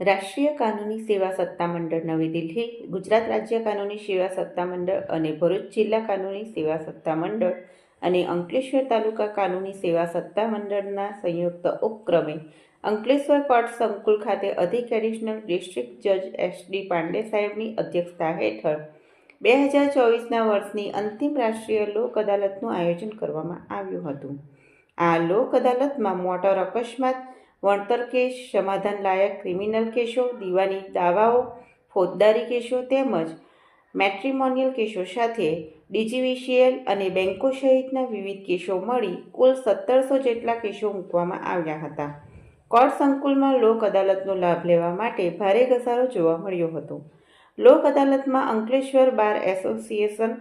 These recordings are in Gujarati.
રાષ્ટ્રીય કાનૂની સેવા સત્તામંડળ નવી દિલ્હી, ગુજરાત રાજ્ય કાનૂની સેવા સત્તામંડળ અને ભરૂચ જિલ્લા કાનૂની સેવા સત્તામંડળ અને અંકલેશ્વર તાલુકા કાનૂની સેવા સત્તામંડળના સંયુક્ત ઉપક્રમે અંકલેશ્વર કોર્ટ સંકુલ ખાતે અધિક એડિશનલ ડિસ્ટ્રિક્ટ જજ એસ ડી પાંડે સાહેબની અધ્યક્ષતા હેઠળ બે હજાર ચોવીસના વર્ષની અંતિમ રાષ્ટ્રીય લોક અદાલતનું આયોજન કરવામાં આવ્યું હતું. આ લોક અદાલતમાં મોટર અકસ્માત વળતર કેસ સમાધાનલાયક ક્રિમિનલ કેસો, દીવાની દાવાઓ, ફોજદારી કેસો તેમજ મેટ્રિમોનિયલ કેસો સાથે ડીજીવીસીએલ અને બેન્કો સહિતના વિવિધ કેસો મળી કુલ સત્તરસો જેટલા કેસો મૂકવામાં આવ્યા હતા. કોર્ટ સંકુલમાં લોક અદાલતનો લાભ લેવા માટે ભારે ઘસારો જોવા મળ્યો હતો. લોક અદાલતમાં Ankleshwar bar association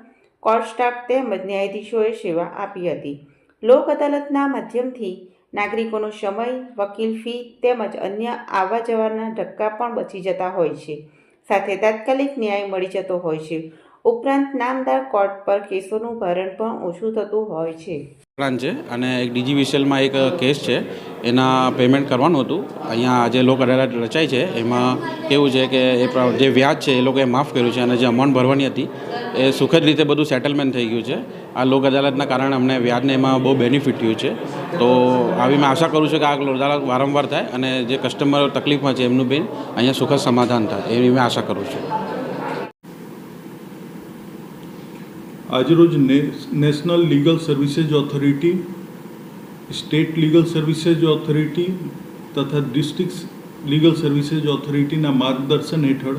court staff તેમજ ન્યાયાધીશોએ સેવા આપી હતી. લોક અદાલતના માધ્યમથી નાગરિકોનો સમય, વકીલ ફી તેમજ અન્ય આવવા જવાના ધક્કા પણ બચી જતા હોય છે. સાથે તાત્કાલિક ન્યાય મળી જતો હોય છે. ઉપરાંત નામદાર કોર્ટ પર કેસોનું ભરણ પણ ઓછું થતું હોય છે. પ્લાન છે, અને એક ડીજીવીસીએલમાં એક કેસ છે, એના પેમેન્ટ કરવાનું હતું. અહીંયા જે લોક અદાલત રચાઈ છે, એમાં કેવું છે કે એ જે વ્યાજ છે એ લોકોએ માફ કર્યું છે, અને જે અમાઉન્ટ ભરવાની હતી, એ સુખદ રીતે બધું સેટલમેન્ટ થઈ ગયું છે. આ લોક અદાલતના કારણે અમને વ્યાજને એમાં બહુ બેનિફિટ થયું છે. તો આવી મેં આશા કરું છું કે આ લોક અદાલત વારંવાર થાય, અને જે કસ્ટમર તકલીફમાં છે એમનું બી અહીંયા સુખદ સમાધાન થાય, એવી મેં આશા કરું છું. આજરોજ national legal services authority state legal services authority તથા ડિસ્ટ્રિક્ટ લીગલ સર્વિસેજ ઓથોરિટીના માર્ગદર્શન હેઠળ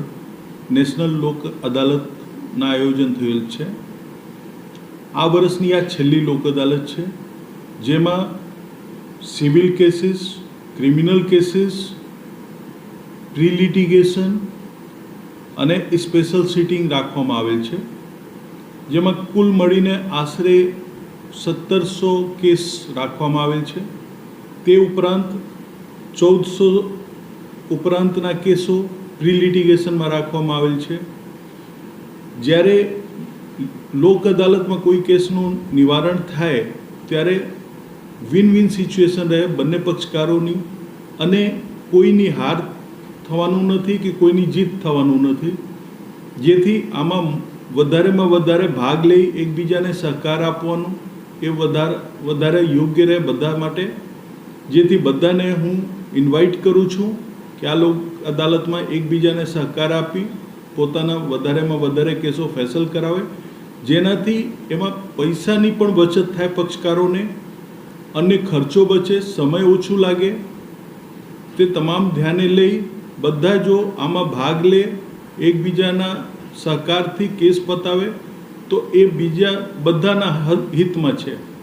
નેશનલ લોક અદાલતના આયોજન થયેલ છે. આ વર્ષની આ છેલ્લી લોક અદાલત છે, જેમાં civil cases, criminal cases, prelitigation અને સ્પેશિયલ સિટિંગ રાખવામાં આવેલ છે. જેમાં કુલ મળીને આશરે સત્તરસો કેસ રાખવામાં આવેલ છે. તે ઉપરાંત ચૌદસો ઉપરાંતના કેસો પ્રિલિટિગેશનમાં રાખવામાં આવેલ છે. જ્યારે લોક અદાલતમાં કોઈ કેસનું નિવારણ થાય, ત્યારે વિન વિન સિચ્યુએશન રહે બંને પક્ષકારોની અને કોઈની હાર થવાનું નથી કે કોઈની જીત થવાનું નથી. જેથી આમાં વધારેમાં વધારે ભાગ લઈ એકબીજાને સહકાર આપવાનું એ વધારે વધારે યોગ્ય રહે બધા માટે. જેથી બધાને હું ઇન્વાઇટ કરું છું કે આ લોક, અદાલતમાં એકબીજાને સહકાર આપી પોતાના વધારેમાં વધારે કેસો ફેસલ કરાવે. જેનાથી એમાં પૈસાની પણ બચત થાય પક્ષકારોને, અને ખર્ચો બચે, સમય ઓછું લાગે. તે તમામ ધ્યાને લઈ બધા જો આમાં ભાગ લે, એકબીજાના સહકારથી કેસ પતાવે તો એ બીજા બધાના હિતમાં છે.